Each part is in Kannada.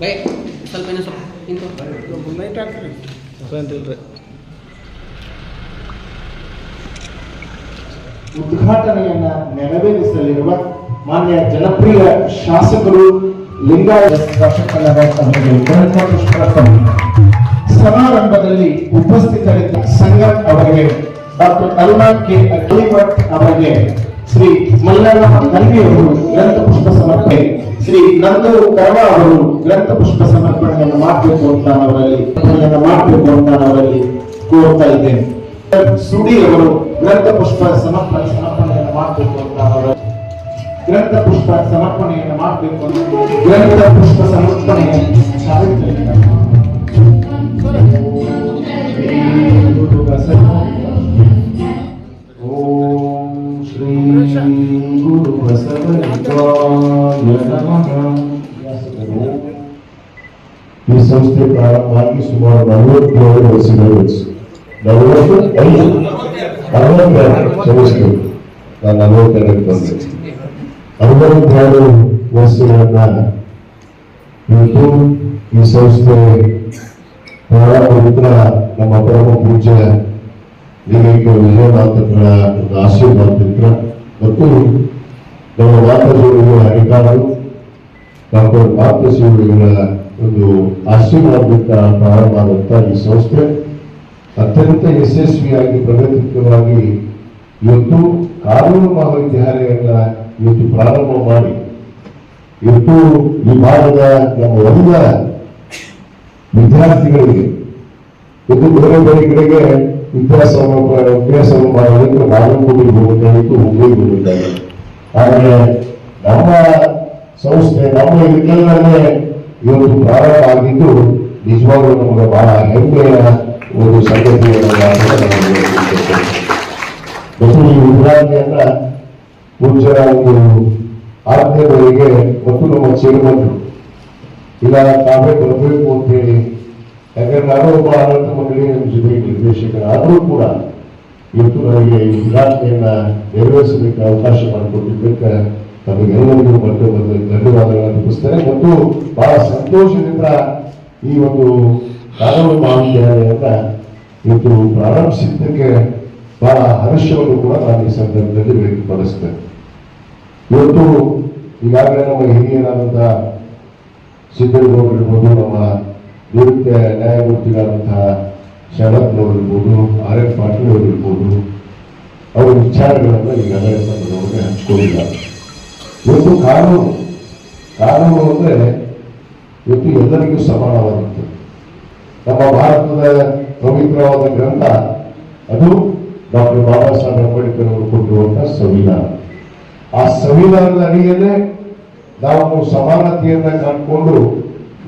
ಬೈ ಸ್ವಲ್ಪ ಏನೋ ಸ್ವಲ್ಪ ನಿಂತು ಉದ್ಘಾಟನೆಯನ್ನ ನೆರವೇರಿಸಲಿರುವ ಮಾನ್ಯ ಜನಪ್ರಿಯ ಶಾಸಕರು ಲಿಂಗಾಯತ ಸಮಾರಂಭದಲ್ಲಿ ಉಪಸ್ಥಿತರಿದ್ದ ಸಂಗಮ್ ಅವರಿಗೆ ಡಾಕ್ಟರ್ ಅರುಣಾ ಕೆ ಅಗ್ನಿಭಟ್ ಅವರಿಗೆ ಶ್ರೀ ಮಲ್ಲಣ್ಣ ನಂದಿ ಅವರು ಗ್ರಂಥ ಪುಷ್ಪ ಸಮರ್ಪಣೆ. ಶ್ರೀ ನಂದೂರು ಕರ್ಮ ಅವರು ಗ್ರಂಥ ಪುಷ್ಪ ಸಮರ್ಪಣೆಯನ್ನು ಮಾಡಬೇಕು ಅಂತ ಅವರಲ್ಲಿ ಸಮರ್ಪಣೆಯನ್ನು ಮಾಡಬೇಕು ಅಂತ ಕೋರ್ತಾ ಇದ್ದೇನೆ. ಸುಡಿ ಅವರು ಗ್ರಂಥ ಪುಷ್ಪ ಸಮರ್ಪಣೆ ಸಮರ್ಪಣೆಯನ್ನು ಮಾಡಬೇಕು ಅಂತ ಗ್ರಂಥ ಪುಷ್ಪ ಸಮರ್ಪಣೆಯನ್ನು ಮಾಡಬೇಕು ಅಂತ ಗ್ರಂಥ ಪುಷ್ಪ ಸಮರ್ಪಣೆಯ ಬಸವಲಿಂಗಾಯ ನಮಃ ಈ ಸಂಸ್ಥೆ ಪ್ರಾರಂಭವಾಗಿ ಸುಮಾರು ನಲವತ್ತೇಳು ವರ್ಷಗಳು ನಲವತ್ತೈದು ಅರವತ್ತೆರಡು ಕ್ಷಮಿಸಬೇಕು ನಾನು ನಲವತ್ತೆರಡಕ್ಕೆ ಬಂದೆ ಅರವತ್ತೆರಡು ವರ್ಷಗಳನ್ನ ಇವತ್ತು ಈ ಸಂಸ್ಥೆ ಬಹಳ ಪವಿತ್ರ ನಮ್ಮ ಪರಮ ಪೂಜ್ಯ ಲಿಂಗೈಕ ವಿಜಯನಾಥರ ಒಂದು ಆಶೀರ್ವಾದದಿಂದ ಮತ್ತು ನಮ್ಮ ಮಾತಾಜಿಯವರ ಅಧಿಕಾರಗಳು ಡಾಕ್ಟರ್ ಪಾರ್ಥಶಿವಗಳ ಒಂದು ಆಶೀರ್ವಾದದಿಂದ ಪ್ರಾರಂಭ ಆದಂತ ಈ ಸಂಸ್ಥೆ. ಅತ್ಯಂತ ಯಶಸ್ವಿಯಾಗಿ ಪ್ರಗತಿಕವಾಗಿ ಇವತ್ತು ಕಾನೂನು ಮಹಾವಿದ್ಯಾಲಯಗಳ ಇವತ್ತು ಪ್ರಾರಂಭ ಮಾಡಿ, ಇವತ್ತು ಈ ಭಾಗದ ನಮ್ಮ ಎಲ್ಲ ವಿದ್ಯಾರ್ಥಿಗಳಿಗೆ ಇದು ಬೇರೆ ಬೇರೆ ಕಡೆಗೆ ವಿದ್ಯಾಸಂಸ್ಥೆ ಅಭ್ಯಾಸವನ್ನು ಮಾಡೋದಕ್ಕೆ ಹೋಗಬೇಕಾಗಿತ್ತು ಹುಬ್ಬಳ್ಳಿಗೆ ಹೋಗಬೇಕಾಗಿತ್ತು ಆದರೆ ನಮ್ಮ ಸಂಸ್ಥೆ ನಮ್ಮ ಇದಕ್ಕೆಲ್ಲೇ ಇವತ್ತು ಪ್ರಾರಂಭ ಆಗಿದ್ದು ನಿಜವಾಗ್ಲೂ ನಮಗೆ ಬಹಳ ಹೆಮ್ಮೆಯ ಒಂದು ಸಂಗತಿಯನ್ನು. ಮತ್ತು ಉದಾಹರಣೆಯನ್ನ ಮುಂಚಿನ ಒಂದು ಆಜ್ಞೆಗಳಿಗೆ ಮತ್ತು ನಮ್ಮ ಚೇರ್ಮನ್ರು, ಇಲ್ಲ, ತಾವೇ ಬರಬೇಕು ಅಂತೇಳಿ ಯಾಕಂದ್ರೆ ನಾನು ಒಬ್ಬ ಆಡಳಿತ ಮಂಡಳಿ, ನಮ್ಮ ಜೊತೆ ನಿರ್ದೇಶಕರಾದರೂ ಕೂಡ ಇವತ್ತು ನನಗೆ ಈ ಉದಾಹರಣೆಯನ್ನ ನೆರವೇರಿಸಲಿಕ್ಕೆ ಅವಕಾಶ ಮಾಡಿಕೊಟ್ಟಿದ್ದಕ್ಕೆ ತಮಗೆಲ್ಲರಿಗೂ ಮತ್ತೆ ಒಂದು ಧನ್ಯವಾದಗಳನ್ನು ಅರ್ಪಿಸ್ತೇನೆ ಮತ್ತು ಬಹಳ ಸಂತೋಷದಿಂದ ಈ ಒಂದು ಕಾನೂನು ಅಂತ ಇವತ್ತು ಪ್ರಾರಂಭಿಸಿದ್ದಕ್ಕೆ ಬಹಳ ಹರ್ಷವನ್ನು ಕೂಡ ನಾನು ಈ ಸಂದರ್ಭದಲ್ಲಿ ವ್ಯಕ್ತಪಡಿಸ್ತೇನೆ. ಇವತ್ತು ಈಗಾಗಲೇ ನಮ್ಮ ಹಿರಿಯರಾದಂತಹ ಸಿದ್ದಗೌಡರು ಇರ್ಬೋದು, ನಮ್ಮ ನಿವೃತ್ತ ನ್ಯಾಯಮೂರ್ತಿಗಳಾದಂತಹ ಶರತ್ನವರಿರ್ಬೋದು ಆರ್ ಎಫ್ ಪಾಟೀಲ್ ಅವರಿರ್ಬೋದು ಅವರ ವಿಚಾರಗಳನ್ನು ಈಗಾಗಲೇ ತಮ್ಮದೊಳಗೆ ಹಂಚ್ಕೊಂಡಿದ್ದಾರೆ. ಇವತ್ತು ಕಾನೂನು ಕಾನೂನು ಅಂದರೆ ಇವತ್ತು ಎಲ್ಲರಿಗೂ ಸಮಾನವಾಗಿತ್ತು. ನಮ್ಮ ಭಾರತದ ಪವಿತ್ರವಾದ ಗ್ರಂಥ, ಅದು ಡಾಕ್ಟರ್ ಬಾಬಾ ಸಾಹೇಬ್ ಅಂಬೇಡ್ಕರ್ ಅವರು ಕೊಟ್ಟಿರುವಂತಹ ಸಂವಿಧಾನ. ಆ ಸಂವಿಧಾನದ ಅಡಿಯಲ್ಲೇ ನಾವು ಸಮಾನತೆಯನ್ನ ಕಾಣ್ಕೊಂಡು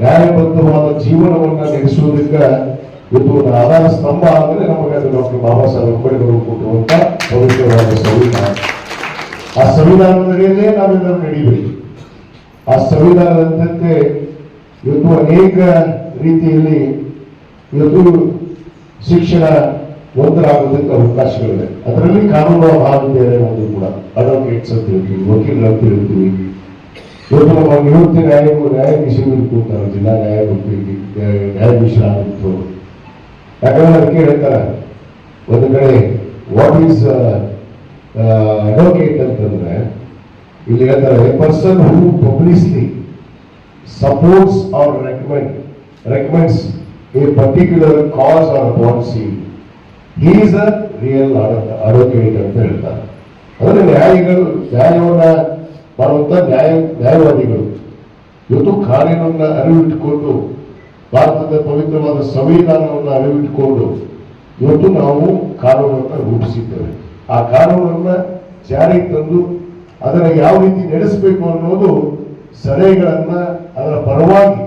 ನ್ಯಾಯಬದ್ಧವಾದ ಜೀವನವನ್ನ ನಡೆಸುವುದಕ್ಕೆ ಇವತ್ತು ಒಂದು ಆಧಾರ ಸ್ತಂಭ ಅಂದರೆ ನಮಗೆ ಅದು ಡಾಕ್ಟರ್ ಬಾಬಾ ಸಾಹೇಬ್ ಅಂಬೇಡ್ಕರ್ ಅವರು ಕೊಟ್ಟಿರುವಂತಹ ಪವಿತ್ರವಾದ ಸಂವಿಧಾನ. ಆ ಸಂವಿಧಾನದ ಅಡಿಯಲ್ಲೇ ನಾವೆಲ್ಲರೂ ನಡೀಬೇಕು ಆ ಸಂವಿಧಾನದಂತೆ ಇವತ್ತು ಅನೇಕ ರೀತಿಯಲ್ಲಿ ಇವತ್ತು ಶಿಕ್ಷಣ ಒಂದರಾಗೋದಕ್ಕೆ ಅವಕಾಶಗಳಿವೆ. ಅದರಲ್ಲಿ ಕಾನೂನು ಮಹಾವಿದ್ಯಾಲಯ ಒಂದು ಕೂಡ ಅಡ್ವೊಕೇಟ್ಸ್ ಅಂತ ಹೇಳ್ತೀವಿ, ವಕೀಲರು ಅಂತ ಹೇಳ್ತೀವಿ. ಇವತ್ತು ನಮ್ಮ ನಿವೃತ್ತಿ ನ್ಯಾಯ ನ್ಯಾಯಾಧೀಶರು ಕೂತಾರೆ, ಜಿಲ್ಲಾ ನ್ಯಾಯಮೂರ್ತಿ ನ್ಯಾಯಾಧೀಶರಾಗಿತ್ತು ಯಾಕಂದ್ರೆ ಅದಕ್ಕೆ ಹೇಳ್ತಾರೆ, ಒಂದು ಕಡೆ ವಾಟ್ ಈಸ್ ಅಡ್ವೊಕೇಟ್ ಅಂತಂದ್ರೆ ಇಲ್ಲಿ ಹೇಳ್ತಾರೆ person who publicly supports or recommend recommends a particular cause or policy is a real advocate ಅಂತ ಹೇಳ್ತಾರೆ. ಅಂದ್ರೆ ನ್ಯಾಯಿಗಳು, ನ್ಯಾಯವನ್ನ ಮಾಡುವಂತ ನ್ಯಾಯ, ನ್ಯಾಯವಾದಿಗಳು, ಇವತ್ತು ಕಾನೂನನ್ನ ಅರಿವಿಟ್ಟುಕೊಂಡು ಭಾರತದ ಪವಿತ್ರವಾದ ಸಂವಿಧಾನವನ್ನು ಅರಿವಿಟ್ಟುಕೊಂಡು ಇವತ್ತು ನಾವು ಕಾನೂನನ್ನು ರೂಪಿಸಿದ್ದೇವೆ. ಆ ಕಾನೂನನ್ನ ಜಾರಿಗೆ ತಂದು ಅದನ್ನು ಯಾವ ರೀತಿ ನಡೆಸಬೇಕು ಅನ್ನೋದು ಸಲಹೆಗಳನ್ನ ಅದರ ಪರವಾಗಿ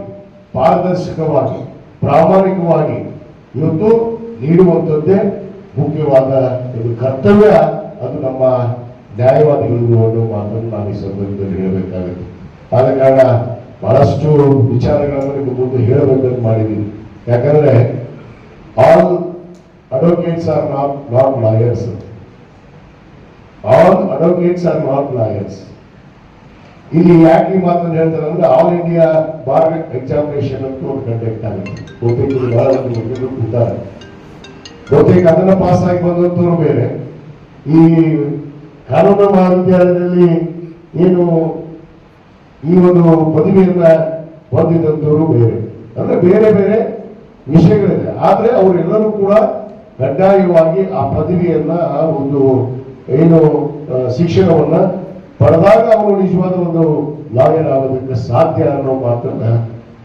ಪಾರದರ್ಶಕವಾಗಿ, ಪ್ರಾಮಾಣಿಕವಾಗಿ ಇವತ್ತು ನೀಡುವಂಥದ್ದೇ ಮುಖ್ಯವಾದ ಒಂದು ಕರ್ತವ್ಯ. ಅದು ನಮ್ಮ ನ್ಯಾಯವಾದಿಗಳಿಗೂ ಅನ್ನೋ ಮಾತನ್ನು ನಾನು ಈ ಸಂದರ್ಭದಲ್ಲಿ ಹೇಳಬೇಕಾಗುತ್ತೆ. ಆದ ಕಾರಣ ಬಹಳಷ್ಟು ವಿಚಾರಗಳನ್ನು ನಿಮಗೆ ಮುಂದೆ ಹೇಳಬೇಕಂತ ಮಾಡಿದ್ದೀನಿ. ಯಾಕಂದ್ರೆ all advocates are not not lawyers all advocates are not lawyers ಇಲ್ಲಿ ಯಾಕೆ ಈ ಮಾತನ್ನು ಹೇಳ್ತಾರೆ ಅಂದ್ರೆ ಆಲ್ ಇಂಡಿಯಾ ಬಾರ್ ಎಕ್ಸಾಮಿನೇಷನ್ ಅಂತ ಒಂದು ಕಂಡಕ್ಟ್ ಆಗುತ್ತೆ ಕೂತಾರೆ. ಬಹುತೇಕ ಅದನ್ನ ಪಾಸ್ ಆಗಿ ಬಂದಂತವ್ರು ಬೇರೆ. ಈ ಕಾನೂನು ಮಹಾವಿದ್ಯಾಲಯದಲ್ಲಿ ಏನು ಈ ಒಂದು ಪದವಿಯನ್ನ ಹೊಂದಿದಂತವರು ಬೇರೆ. ಅಂದ್ರೆ ಬೇರೆ ಬೇರೆ ವಿಷಯಗಳಿದೆ. ಆದ್ರೆ ಅವರೆಲ್ಲರೂ ಕೂಡ ಕಡ್ಡಾಯವಾಗಿ ಆ ಪದವಿಯನ್ನ ಒಂದು ಏನು ಶಿಕ್ಷಣವನ್ನು ಪಡೆದಾಗ ಅವರು ನಿಜವಾದ ಒಂದು ಲಾಯರ್ ಆಗೋದಕ್ಕೆ ಸಾಧ್ಯ ಅನ್ನೋ ಮಾತನ್ನ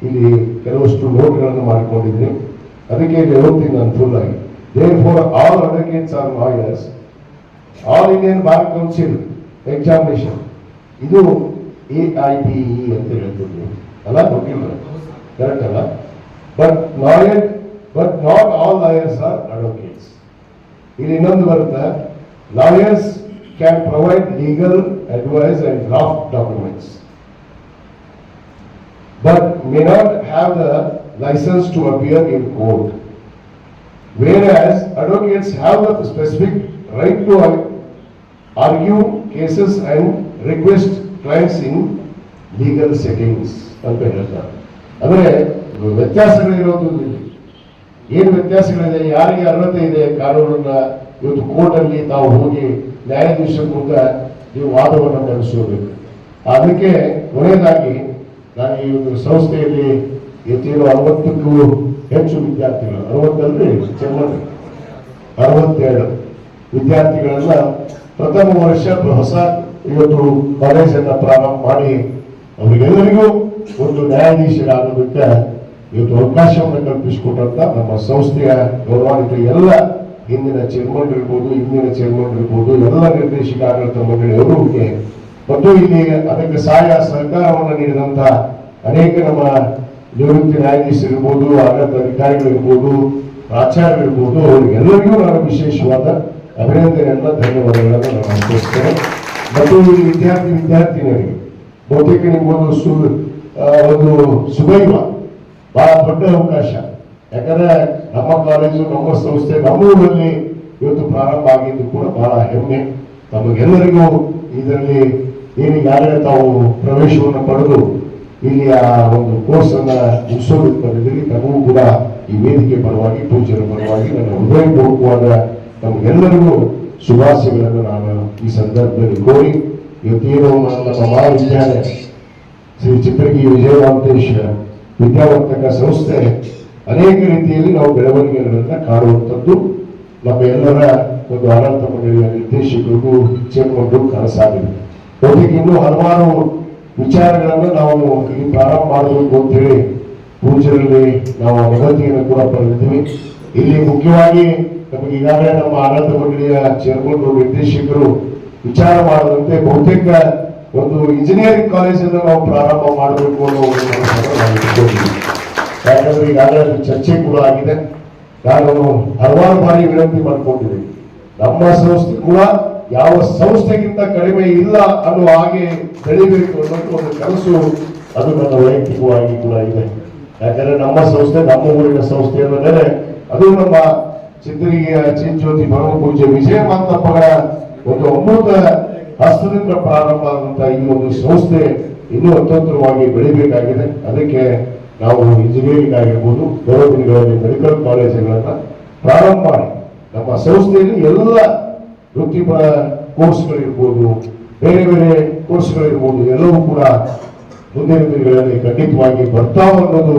ಇಲ್ಲಿ ಕೆಲವಷ್ಟು ನೋಟ್ಗಳನ್ನು ಮಾಡಿಕೊಂಡಿದ್ರಿ ಅದಕ್ಕೆ ಓದ್ತೀನಿ ನಾನು ಫುಲ್ ಆಗಿ there for all advocates or lawyers all Indian bar council examination ಇದು ಎ ಐ ಟಿ ಇ ಅಂತ ಹೇಳ್ತಿದ್ವಿ ಅಲ್ಲ, ಗೊತ್ತಿಲ್ಲ. ಕರೆಕ್ಟ್ ಅಲ್ಲ? But lawyer but not all lawyers are advocates ಇಲ್ಲಿ ಇನ್ನೊಂದು ಬರುತ್ತೆ. Lawyers can provide legal advice and draft documents but may not have the license to appear in court. Whereas advocates have the specific right to argue cases and request clients in legal settings ಅಂತ ಹೇಳ್ತಾರೆ ಅಂದ್ರೆ ವ್ಯತ್ಯಾಸಗಳಿರೋದು ಇಲ್ಲಿ. ಏನು ವ್ಯತ್ಯಾಸಗಳಿದೆ ಯಾರಿಗೆ ಅರ್ಹತೆ ಇದೆ ಕಾನೂನನ್ನ ಇವತ್ತು ಕೋರ್ಟಲ್ಲಿ ತಾವು ಹೋಗಿ ನ್ಯಾಯಾಧೀಶರ ಮುಂದೆ ನೀವು ವಾದವನ್ನು ನಡೆಸಿರಬೇಕು ಅದಕ್ಕೆ ಕೊನೆಯದಾಗಿ ನಾನು ಈ ಒಂದು ಸಂಸ್ಥೆಯಲ್ಲಿ ಇವತ್ತೇನು ಅರವತ್ತಕ್ಕೂ ಹೆಚ್ಚು ವಿದ್ಯಾರ್ಥಿಗಳು, ಅರವತ್ತಲ್ರಿ ಚೆಮ್ಮಣ್ಣಿ ಅರವತ್ತೆರಡು ವಿದ್ಯಾರ್ಥಿಗಳನ್ನ ಪ್ರಥಮ ವರ್ಷ ಹೊಸ ಇವತ್ತು ಕಾಲೇಜನ್ನು ಪ್ರಾರಂಭ ಮಾಡಿ ಅವರಿಗೆಲ್ಲರಿಗೂ ಒಂದು ನ್ಯಾಯಾಧೀಶರಾಗೋದಕ್ಕೆ ಇವತ್ತು ಅವಕಾಶವನ್ನು ಕಲ್ಪಿಸಿಕೊಟ್ಟಂತ ನಮ್ಮ ಸಂಸ್ಥೆಯ ಗೌರವಾನ್ವಿತ ಎಲ್ಲ ಹಿಂದಿನ ಚೇರ್ಮನ್ ಇರ್ಬೋದು, ಹಿಂದಿನ ಚೇರ್ಮನ್ ಇರ್ಬೋದು, ಎಲ್ಲ ನಿರ್ದೇಶಕ ಆಡಳಿತ ಮಂಡಳಿಯವರಿಗೆ ಮತ್ತು ಇಲ್ಲಿ ಅದಕ್ಕೆ ಸಹಾಯ ಸಹಕಾರವನ್ನು ನೀಡಿದಂತ ಅನೇಕ ನಮ್ಮ ನಿವೃತ್ತಿ ನ್ಯಾಯಾಧೀಶರಿರ್ಬೋದು ಆಡಳಿತ ಅಧಿಕಾರಿಗಳಿರ್ಬೋದು ಪ್ರಾಚಾರ್ಯರಿರ್ಬೋದು ಅವರಿಗೆಲ್ಲರಿಗೂ ನಾನು ವಿಶೇಷವಾದ ಅಭಿನಂದನೆಯನ್ನ, ಧನ್ಯವಾದಗಳನ್ನು ನಾನು ಅನುಭವಿಸ್ತೇನೆ ಮತ್ತು ಇಲ್ಲಿ ವಿದ್ಯಾರ್ಥಿ ವಿದ್ಯಾರ್ಥಿನಿಯರಿಗೆ, ಬಹುತೇಕ ನಿಮ್ಗೊಂದು ಒಂದು ಸುದೈವ ಬಹಳ ದೊಡ್ಡ ಅವಕಾಶ. ಯಾಕಂದ್ರೆ ನಮ್ಮ ಕಾಲೇಜು ನಮ್ಮ ಸಂಸ್ಥೆ ನಮ್ಮ ಊರಲ್ಲಿ ಇವತ್ತು ಪ್ರಾರಂಭ ಆಗಿದ್ದು ಕೂಡ ಬಹಳ ಹೆಮ್ಮೆ. ತಮಗೆಲ್ಲರಿಗೂ ಇದರಲ್ಲಿ ಏನೀಗಾಗಲೇ ತಾವು ಪ್ರವೇಶವನ್ನು ಪಡೆದು ಇಲ್ಲಿ ಆ ಒಂದು ಕೋರ್ಸ್ ಅನ್ನ ಮುಗಿಸೋದಕ್ಕೆ ತಮಗೂ ಕೂಡ ಈ ವೇದಿಕೆ ಪರವಾಗಿ ಪೂಜೆಯ ಪರವಾಗಿ ನನ್ನ ತಮಗೆಲ್ಲರಿಗೂ ಶುಭಾಶಯಗಳನ್ನು ನಾನು ಈ ಸಂದರ್ಭದಲ್ಲಿ ಕೋರಿ, ಇವತ್ತೇನು ನಮ್ಮ ಮಹಾವಿದ್ಯಾಲಯ ಶ್ರೀ ಚಿತ್ರಗಿ ವಿಜಯವಾಂತೇಶ ವಿದ್ಯಾವರ್ತಕ ಸಂಸ್ಥೆ ಅನೇಕ ರೀತಿಯಲ್ಲಿ ನಾವು ಬೆಳವಣಿಗೆಗಳನ್ನ ಕಾಣುವಂಥದ್ದು. ನಮ್ಮ ಎಲ್ಲರ ಒಂದು ಆಡಳಿತ ಮಂಡಳಿಯ ನಿರ್ದೇಶಕರಿಗೂ ಸೇರಿಕೊಂಡು ಕನಸಾಗಿದೆ ಜೊತೆಗೆ ಇನ್ನೂ ಹಲವಾರು ವಿಚಾರಗಳನ್ನು ನಾವು ಇಲ್ಲಿ ಪ್ರಾರಂಭ ಮಾಡಬೇಕು ಅಂತ ಹೇಳಿ ಪೂಜೆಯಲ್ಲಿ ನಾವು ಅನುಮತಿಯನ್ನು ಕೂಡ ಪಡೆದಿದ್ದೀವಿ ಇಲ್ಲಿ ಮುಖ್ಯವಾಗಿ ನಮಗೆ ಈಗಾಗಲೇ ನಮ್ಮ ಆಡಳಿತ ಮಂಡಳಿಯ ಚೇರ್ಮನ್ ನಿರ್ದೇಶಕರು ವಿಚಾರ ಮಾಡದಂತೆ ಬಹುತೇಕ ಒಂದು ಇಂಜಿನಿಯರಿಂಗ್ ಕಾಲೇಜನ್ನು ನಾವು ಪ್ರಾರಂಭ ಮಾಡಬೇಕು ಅನ್ನೋ ಒಂದು ಯಾಕಂದ್ರೆ ಈಗಾಗಲೇ ಚರ್ಚೆ ಕೂಡ ಆಗಿದೆ. ನಾನು ಹಲವಾರು ಬಾರಿ ವಿನಂತಿ ಮಾಡಿಕೊಂಡಿದ್ದೀನಿ. ನಮ್ಮ ಸಂಸ್ಥೆ ಕೂಡ ಯಾವ ಸಂಸ್ಥೆಗಿಂತ ಕಡಿಮೆ ಇಲ್ಲ ಅನ್ನುವ ಹಾಗೆ ಬೆಳಿಬೇಕು ಅನ್ನೋದು ಒಂದು ಕನಸು, ಅದು ನನ್ನ ವೈಯಕ್ತಿಕವಾಗಿ ಕೂಡ ಇದೆ. ಯಾಕಂದ್ರೆ ನಮ್ಮ ಸಂಸ್ಥೆ, ನಮ್ಮ ಊರಿನ ಸಂಸ್ಥೆ ಅನ್ನೋದೇ ಅದು ನಮ್ಮ ಚಿತ್ರಿಗೆಯ ಚಿಂಚೋತಿ ಪರಮ ಪೂಜೆ ವಿಜಯ ಮಾತಪ್ಪಗಳ ಒಂದು ಅಮೃತ ಹಸ್ತದಿಂದ ಪ್ರಾರಂಭ ಆದಂತಹ ಈ ಒಂದು ಸಂಸ್ಥೆ ಇನ್ನೂ ಅತಂತ್ರವಾಗಿ ಬೆಳಿಬೇಕಾಗಿದೆ. ಅದಕ್ಕೆ ನಾವು ಇಂಜಿನಿಯರಿಂಗ್ ಆಗಿರ್ಬೋದು, ಬರೋ ದಿನಗಳಲ್ಲಿ ಮೆಡಿಕಲ್ ಕಾಲೇಜುಗಳನ್ನ ಪ್ರಾರಂಭ ಮಾಡಿ. ನಮ್ಮ ಸಂಸ್ಥೆಯಲ್ಲಿ ಎಲ್ಲ ವೃತ್ತಿಪರ ಕೋರ್ಸ್ಗಳಿರ್ಬೋದು, ಬೇರೆ ಬೇರೆ ಕೋರ್ಸ್ಗಳಿರ್ಬೋದು, ಎಲ್ಲವೂ ಕೂಡ ಮುಂದಿನ ದಿನಗಳಲ್ಲಿ ಖಂಡಿತವಾಗಿ ಬರ್ತಾವ ಅನ್ನೋದು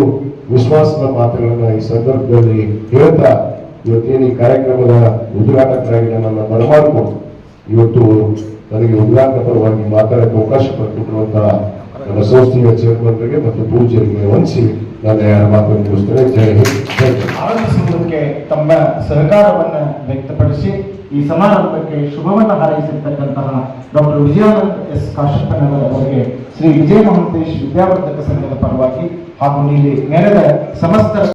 ವಿಶ್ವಾಸದ ಮಾತುಗಳನ್ನ ಈ ಸಂದರ್ಭದಲ್ಲಿ ಹೇಳ್ತಾ ಇವತ್ತೇನು ಈ ಕಾರ್ಯಕ್ರಮದ ಉದ್ಘಾಟಕರಾಗಿ ನನ್ನನ್ನು ಬರಮಾಡಿಕೊಂಡು ಇವತ್ತು ನನಗೆ ಉದ್ಘಾಟಕ ಪರವಾಗಿ ಮಾತಾಡಕ್ಕೆ ಅವಕಾಶ ಮಾಡಿಕೊಟ್ಟಿರುವಂತಹ ನಮ್ಮ ಸಂಸ್ಥೆಯ ಚೇರ್ಮನ್ರಿಗೆ ಮತ್ತು ಪೂಜ್ಯರಿಗೆ ವಂಚಿ ನಾನು ಯಾರ ಮಾತನ್ನು ಮುಗಿಸ್ತೇನೆ ಜೈ ಹಿಂದ್ ಜೈ ಹಿಂದ್. ಆರಂಭಿಸುವುದಕ್ಕೆ ತಮ್ಮ ಸಹಕಾರವನ್ನು ವ್ಯಕ್ತಪಡಿಸಿ ಈ ಸಮಾರಂಭಕ್ಕೆ ಶುಭವನ್ನು ಹಾರೈಸಿರ್ತಕ್ಕಂತಹ ಡಾಕ್ಟರ್ ವಿಜಯಾನಂದ್ ಎಸ್ ಕಾಶಪ್ಪನವರ ಅವರಿಗೆ ಶ್ರೀ ವಿಜಯ ಮಹಂತೇಶ್ ವಿದ್ಯಾವರ್ಧಕ ಸಂಘದ ಪರವಾಗಿ ಹಾಗೂ ಇಲ್ಲಿ ನೆರೆದ ಸಮಸ್ತ